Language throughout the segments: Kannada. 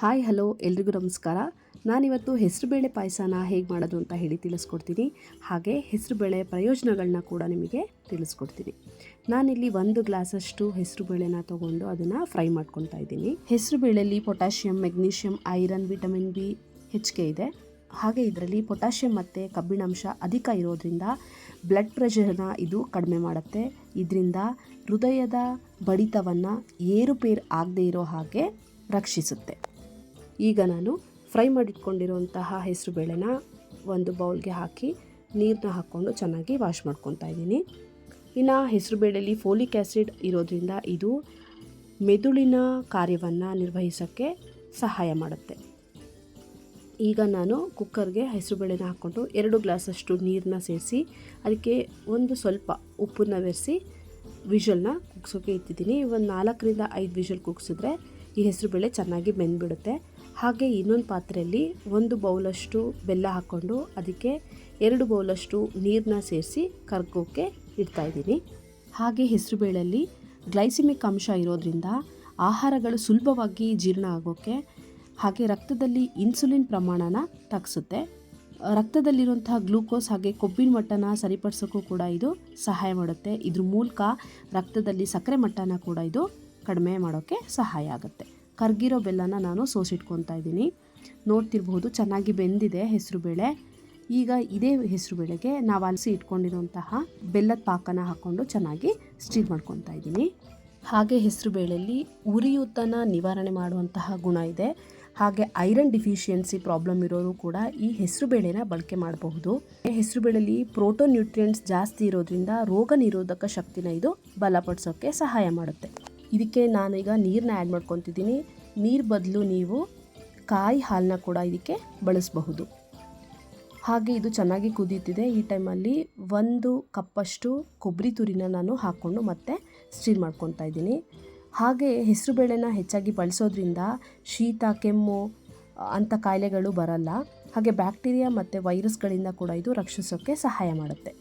ಹಾಯ್, ಹಲೋ, ಎಲ್ರಿಗೂ ನಮಸ್ಕಾರ. ನಾನಿವತ್ತು ಹೆಸರುಬೇಳೆ ಪಾಯಸನ ಹೇಗೆ ಮಾಡೋದು ಅಂತ ಹೇಳಿ ತಿಳಿಸ್ಕೊಡ್ತೀನಿ. ಹಾಗೆ ಹೆಸರುಬೇಳೆ ಪ್ರಯೋಜನಗಳನ್ನ ಕೂಡ ನಿಮಗೆ ತಿಳಿಸ್ಕೊಡ್ತೀನಿ. ನಾನಿಲ್ಲಿ ಒಂದು ಗ್ಲಾಸಷ್ಟು ಹೆಸರುಬೇಳೆನ ತೊಗೊಂಡು ಅದನ್ನು ಫ್ರೈ ಮಾಡ್ಕೊತಾ ಇದ್ದೀನಿ. ಹೆಸರುಬೇಳೆಯಲ್ಲಿ potassium, magnesium, iron, vitamin B ಹೆಚ್ಚಿಗೆ ಇದೆ. ಹಾಗೆ ಇದರಲ್ಲಿ ಪೊಟ್ಯಾಷಿಯಂ ಮತ್ತು ಕಬ್ಬಿಣಾಂಶ ಅಧಿಕ ಇರೋದ್ರಿಂದ ಬ್ಲಡ್ ಪ್ರೆಷರ್ನ ಇದು ಕಡಿಮೆ ಮಾಡುತ್ತೆ. ಇದರಿಂದ ಹೃದಯದ ಬಡಿತವನ್ನು ಏರುಪೇರು ಆಗದೇ ಇರೋ ಹಾಗೆ ರಕ್ಷಿಸುತ್ತೆ. ಈಗ ನಾನು ಫ್ರೈ ಮಾಡಿಟ್ಕೊಂಡಿರುವಂತಹ ಹೆಸರುಬೇಳೆನ ಒಂದು ಬೌಲ್ಗೆ ಹಾಕಿ ನೀರನ್ನ ಹಾಕ್ಕೊಂಡು ಚೆನ್ನಾಗಿ ವಾಶ್ ಮಾಡ್ಕೊತಾ ಇದ್ದೀನಿ. ಇನ್ನು ಹೆಸರು ಬೇಳೆಯಲ್ಲಿ ಫೋಲಿಕ್ ಆ್ಯಸಿಡ್ ಇರೋದ್ರಿಂದ ಇದು ಮೆದುಳಿನ ಕಾರ್ಯವನ್ನು ನಿರ್ವಹಿಸೋಕ್ಕೆ ಸಹಾಯ ಮಾಡುತ್ತೆ. ಈಗ ನಾನು ಕುಕ್ಕರ್ಗೆ ಹೆಸರುಬೇಳೆನ ಹಾಕ್ಕೊಂಡು ಎರಡು ಗ್ಲಾಸಷ್ಟು ನೀರನ್ನ ಸೇರಿಸಿ ಅದಕ್ಕೆ ಒಂದು ಸ್ವಲ್ಪ ಉಪ್ಪನ್ನ ಬೆರೆಸಿ ವಿಷಲ್ನ ಕುಗ್ಸೋಕ್ಕೆ ಇಟ್ಟಿದ್ದೀನಿ. ಒಂದು ನಾಲ್ಕರಿಂದ ಐದು ವಿಷಲ್ ಕುಗ್ಸಿದ್ರೆ ಈ ಹೆಸರುಬೇಳೆ ಚೆನ್ನಾಗಿ ಬೆಂದ್ಬಿಡುತ್ತೆ. ಹಾಗೆ ಇನ್ನೊಂದು ಪಾತ್ರೆಯಲ್ಲಿ ಒಂದು ಬೌಲಷ್ಟು ಬೆಲ್ಲ ಹಾಕ್ಕೊಂಡು ಅದಕ್ಕೆ ಎರಡು ಬೌಲಷ್ಟು ನೀರನ್ನ ಸೇರಿಸಿ ಕರ್ಗೋಕ್ಕೆ ಇಡ್ತಾಯಿದ್ದೀನಿ ಹಾಗೆ ಹೆಸರುಬೇಳೆಯಲ್ಲಿ ಗ್ಲೈಸಿಮಿಕ್ ಅಂಶ ಇರೋದ್ರಿಂದ ಆಹಾರಗಳು ಸುಲಭವಾಗಿ ಜೀರ್ಣ ಆಗೋಕ್ಕೆ ಹಾಗೆ ರಕ್ತದಲ್ಲಿ ಇನ್ಸುಲಿನ್ ಪ್ರಮಾಣನ ತಗ್ಸುತ್ತೆ. ರಕ್ತದಲ್ಲಿರುವಂತಹ ಗ್ಲೂಕೋಸ್ ಹಾಗೆ ಕೊಬ್ಬಿನ ಮಟ್ಟನ ಸರಿಪಡಿಸೋಕ್ಕೂ ಕೂಡ ಇದು ಸಹಾಯ ಮಾಡುತ್ತೆ. ಇದ್ರ ಮೂಲಕ ರಕ್ತದಲ್ಲಿ ಸಕ್ಕರೆ ಮಟ್ಟನ ಕೂಡ ಇದು ಕಡಿಮೆ ಮಾಡೋಕ್ಕೆ ಸಹಾಯ ಆಗುತ್ತೆ. ಕರ್ಗಿರೋ ಬೆಲ್ಲನ ನಾನು ಸೋಸಿಟ್ಕೊತಾ ಇದ್ದೀನಿ. ನೋಡ್ತಿರ್ಬೋದು, ಚೆನ್ನಾಗಿ ಬೆಂದಿದೆ ಹೆಸರುಬೇಳೆ ಈಗ ಇದೇ ಹೆಸರುಬೇಳೆಗೆ ನಾವು ಅಲಸಿ ಇಟ್ಕೊಂಡಿರುವಂತಹ ಬೆಲ್ಲದ ಪಾಕನ ಹಾಕ್ಕೊಂಡು ಚೆನ್ನಾಗಿ ಸ್ಟೀಮ್ ಮಾಡ್ಕೊತಾ ಇದ್ದೀನಿ. ಹಾಗೆ ಹೆಸರುಬೇಳೆಯಲ್ಲಿ ಉರಿಯೂತನ ನಿವಾರಣೆ ಮಾಡುವಂತಹ ಗುಣ ಇದೆ. ಹಾಗೆ ಐರನ್ ಡಿಫಿಷಿಯನ್ಸಿ ಪ್ರಾಬ್ಲಮ್ ಇರೋರು ಕೂಡ ಈ ಹೆಸರುಬೇಳೆನ ಬಳಕೆ ಮಾಡಬಹುದು. ಹೆಸರುಬೇಳೆಯಲ್ಲಿ ಪ್ರೋಟೋನ್ ನ್ಯೂಟ್ರಿಯೆಂಟ್ಸ್ ಜಾಸ್ತಿ ಇರೋದ್ರಿಂದ ರೋಗ ನಿರೋಧಕ ಶಕ್ತಿನ ಇದು ಬಲಪಡಿಸೋಕ್ಕೆ ಸಹಾಯ ಮಾಡುತ್ತೆ. ಇದಕ್ಕೆ ನಾನೀಗ ನೀರನ್ನ ಆ್ಯಡ್ ಮಾಡ್ಕೊತಿದ್ದೀನಿ. ನೀರು ಬದಲು ನೀವು ಕಾಯಿ ಹಾಲನ್ನ ಕೂಡ ಇದಕ್ಕೆ ಬಳಸಬಹುದು. ಹಾಗೆ ಇದು ಚೆನ್ನಾಗಿ ಕುದೀತಿದೆ. ಈ ಟೈಮಲ್ಲಿ ಒಂದು ಕಪ್ಪಷ್ಟು ಕೊಬ್ಬರಿ ತುರಿನ ನಾನು ಹಾಕ್ಕೊಂಡು ಮತ್ತೆ ಸ್ಟೀರ್ ಮಾಡ್ಕೊತಾ ಇದ್ದೀನಿ. ಹಾಗೆ ಹೆಸರು ಬೇಳೆನ ಹೆಚ್ಚಾಗಿ ಬಳಸೋದ್ರಿಂದ ಶೀತ, ಕೆಮ್ಮು ಅಂಥ ಕಾಯಿಲೆಗಳು ಬರಲ್ಲ. ಹಾಗೆ ಬ್ಯಾಕ್ಟೀರಿಯಾ ಮತ್ತು ವೈರಸ್ಗಳಿಂದ ಕೂಡ ಇದು ರಕ್ಷಿಸೋಕ್ಕೆ ಸಹಾಯ ಮಾಡುತ್ತೆ.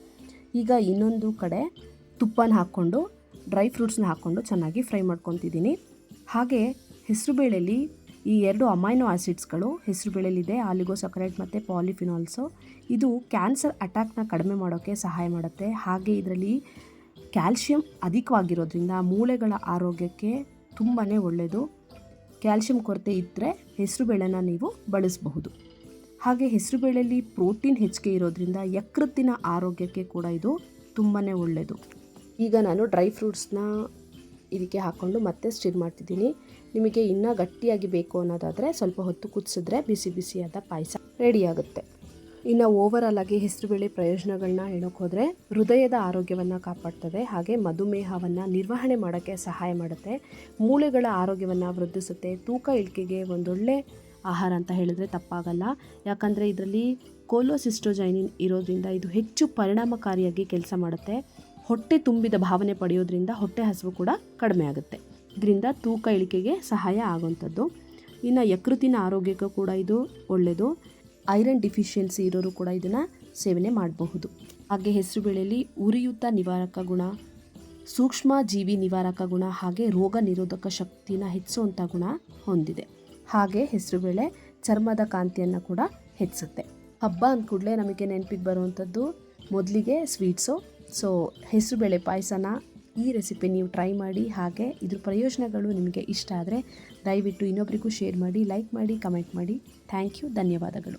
ಈಗ ಇನ್ನೊಂದು ಕಡೆ ತುಪ್ಪನ ಹಾಕ್ಕೊಂಡು ಡ್ರೈ ಫ್ರೂಟ್ಸ್ನ ಹಾಕ್ಕೊಂಡು ಚೆನ್ನಾಗಿ ಫ್ರೈ ಮಾಡ್ಕೊತಿದ್ದೀನಿ. ಹಾಗೆ ಹೆಸರುಬೇಳೆಯಲ್ಲಿ ಈ ಎರಡು ಅಮೈನೋ ಆಸಿಡ್ಸ್ಗಳು ಆಲಿಗೋ ಸಕ್ರೇಟ್ ಮತ್ತು ಪಾಲಿಫಿನಾಲ್ಸು. ಇದು ಕ್ಯಾನ್ಸರ್ ಅಟ್ಯಾಕ್ನ ಕಡಿಮೆ ಮಾಡೋಕ್ಕೆ ಸಹಾಯ ಮಾಡುತ್ತೆ. ಹಾಗೆ ಇದರಲ್ಲಿ ಕ್ಯಾಲ್ಶಿಯಂ ಅಧಿಕವಾಗಿರೋದ್ರಿಂದ ಮೂಳೆಗಳ ಆರೋಗ್ಯಕ್ಕೆ ತುಂಬಾ ಒಳ್ಳೆಯದು ಕ್ಯಾಲ್ಶಿಯಂ ಕೊರತೆ ಇದ್ದರೆ ಹೆಸರುಬೇಳೆನ ನೀವು ಬಳಸಬಹುದು. ಹಾಗೆ ಹೆಸರುಬೇಳೆಯಲ್ಲಿ ಪ್ರೋಟೀನ್ ಹೆಚ್ಚಿಗೆ ಇರೋದ್ರಿಂದ ಯಕೃತ್ತಿನ ಆರೋಗ್ಯಕ್ಕೆ ಕೂಡ ಇದು ತುಂಬಾ ಒಳ್ಳೆಯದು ಈಗ ನಾನು ಡ್ರೈ ಫ್ರೂಟ್ಸ್ನ ಇದಕ್ಕೆ ಹಾಕ್ಕೊಂಡು ಮತ್ತೆ ಸ್ಟಿರ್ ಮಾಡ್ತಿದ್ದೀನಿ. ನಿಮಗೆ ಇನ್ನೂ ಗಟ್ಟಿಯಾಗಿ ಬೇಕು ಅನ್ನೋದಾದರೆ ಸ್ವಲ್ಪ ಹೊತ್ತು ಕುದಿಸಿದ್ರೆ ಬಿಸಿ ಬಿಸಿಯಾದ ಪಾಯಸ ರೆಡಿಯಾಗುತ್ತೆ ಇನ್ನು ಓವರಾಲ್ ಆಗಿ ಹೆಸರುಬೇಳೆ ಪ್ರಯೋಜನಗಳನ್ನ ಹೇಳೋಕೆ ಹೋದರೆ ಹೃದಯದ ಆರೋಗ್ಯವನ್ನು ಕಾಪಾಡ್ತದೆ, ಹಾಗೆ ಮಧುಮೇಹವನ್ನು ನಿರ್ವಹಣೆ ಮಾಡೋಕ್ಕೆ ಸಹಾಯ ಮಾಡುತ್ತೆ. ಮೂಳೆಗಳ ಆರೋಗ್ಯವನ್ನು ವೃದ್ಧಿಸುತ್ತೆ. ತೂಕ ಇಳಿಕೆಗೆ ಒಂದೊಳ್ಳೆ ಆಹಾರ ಅಂತ ಹೇಳಿದ್ರೆ ತಪ್ಪಾಗಲ್ಲ. ಯಾಕಂದರೆ ಇದರಲ್ಲಿ ಕೋಲೋಸಿಸ್ಟೋಜೈನಿನ್ ಇರೋದ್ರಿಂದ ಇದು ಹೆಚ್ಚು ಪರಿಣಾಮಕಾರಿಯಾಗಿ ಕೆಲಸ ಮಾಡುತ್ತೆ. ಹೊಟ್ಟೆ ತುಂಬಿದ ಭಾವನೆ ಪಡೆಯೋದ್ರಿಂದ ಹೊಟ್ಟೆ ಹಸಿವು ಕೂಡ ಕಡಿಮೆ ಆಗುತ್ತೆ. ಇದರಿಂದ ತೂಕ ಇಳಿಕೆಗೆ ಸಹಾಯ ಆಗುವಂಥದ್ದು. ಇನ್ನು ಯಕೃತಿನ ಆರೋಗ್ಯಕ್ಕೂ ಕೂಡ ಇದು ಒಳ್ಳೆಯದು ಐರನ್ ಡಿಫಿಷಿಯನ್ಸಿ ಇರೋರು ಕೂಡ ಇದನ್ನು ಸೇವನೆ ಮಾಡಬಹುದು. ಹಾಗೆ ಹೆಸರುಬೇಳೆಯಲ್ಲಿ ಉರಿಯೂತ ನಿವಾರಕ ಗುಣ, ಸೂಕ್ಷ್ಮ ಜೀವಿ ನಿವಾರಕ ಗುಣ, ಹಾಗೆ ರೋಗ ನಿರೋಧಕ ಶಕ್ತಿನ ಹೆಚ್ಚುವಂಥ ಗುಣ ಹೊಂದಿದೆ. ಹಾಗೆ ಹೆಸರುಬೇಳೆ ಚರ್ಮದ ಕಾಂತಿಯನ್ನು ಕೂಡ ಹೆಚ್ಚುತ್ತೆ. ಹಬ್ಬ ಅಂದ ಕೂಡಲೇ ನಮಗೆ ನೆನಪಿಗೆ ಬರುವಂಥದ್ದು ಮೊದಲಿಗೆ ಸ್ವೀಟ್ಸು ಸೊ ಹೆಸರುಬೇಳೆ ಪಾಯಸನ ಈ ರೆಸಿಪಿ ನೀವು ಟ್ರೈ ಮಾಡಿ, ಹಾಗೆ ಇದ್ರ ಪ್ರಯೋಜನಗಳು ನಿಮಗೆ ಇಷ್ಟ ಆದರೆ ದಯವಿಟ್ಟು ಇನ್ನೊಬ್ಬರಿಗೂ ಶೇರ್ ಮಾಡಿ, ಲೈಕ್ ಮಾಡಿ, ಕಮೆಂಟ್ ಮಾಡಿ. ಥ್ಯಾಂಕ್ ಯು, ಧನ್ಯವಾದಗಳು.